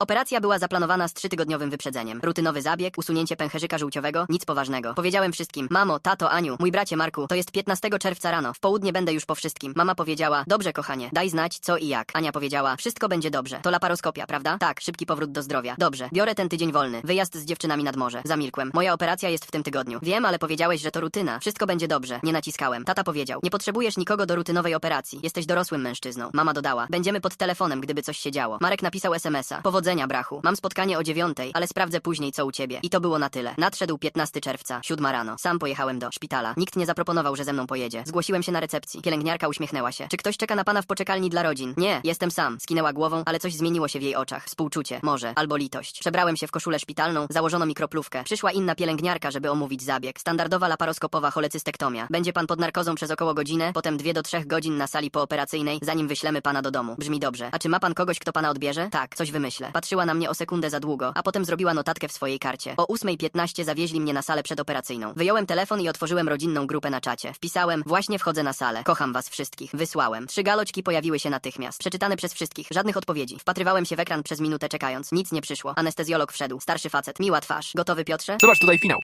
Operacja była zaplanowana z trzytygodniowym wyprzedzeniem. Rutynowy zabieg, usunięcie pęcherzyka żółciowego, nic poważnego. Powiedziałem wszystkim, mamo, tato, Aniu, mój bracie Marku, to jest 15 czerwca rano, w południe będę już po wszystkim. Mama powiedziała, dobrze kochanie, daj znać co i jak. Ania powiedziała, wszystko będzie dobrze. To laparoskopia, prawda? Tak, szybki powrót do zdrowia. Dobrze, biorę ten tydzień wolny. Wyjazd z dziewczynami nad morze. Zamilkłem. Moja operacja jest w tym tygodniu. Wiem, ale powiedziałeś, że to rutyna. Wszystko będzie dobrze. Nie naciskałem. Tata powiedział, nie potrzebujesz nikogo do rutynowej operacji. Jesteś dorosłym mężczyzną. Mama dodała, będziemy pod telefonem, gdyby coś się działo. Marek napisał SMS-a. Powodzenia, brachu. Mam spotkanie o dziewiątej, ale sprawdzę później, co u ciebie. I to było na tyle. Nadszedł 15 czerwca, siódma rano. Sam pojechałem do szpitala. Nikt nie zaproponował, że ze mną pojedzie. Zgłosiłem się na recepcji. Pielęgniarka uśmiechnęła się. Czy ktoś czeka na pana w poczekalni dla rodzin? Nie, jestem sam. Skinęła głową, ale coś zmieniło się w jej oczach. Współczucie, może, albo litość. Przebrałem się w koszulę szpitalną, założono mikroplówkę. Przyszła inna pielęgniarka, żeby omówić zabieg. Standardowa laparoskopowa cholecystektomia. Będzie pan pod narkozą przez około godzinę, potem dwie do trzech godzin na sali pooperacyjnej, zanim wyślemy pana do domu. Brzmi dobrze. A czy ma pan kogoś, kto pana odbierze? Tak, coś wymyślę. Patrzyła na mnie o sekundę za długo, a potem zrobiła notatkę w swojej karcie. O 8.15 zawieźli mnie na salę przedoperacyjną. Wyjąłem telefon i otworzyłem rodzinną grupę na czacie. Wpisałem, właśnie wchodzę na salę. Kocham was wszystkich. Wysłałem. Trzy galoczki pojawiły się natychmiast. Przeczytane przez wszystkich. Żadnych odpowiedzi. Wpatrywałem się w ekran przez minutę czekając. Nic nie przyszło. Anestezjolog wszedł. Starszy facet. Miła twarz. Gotowy Piotrze? Zobacz tutaj finał.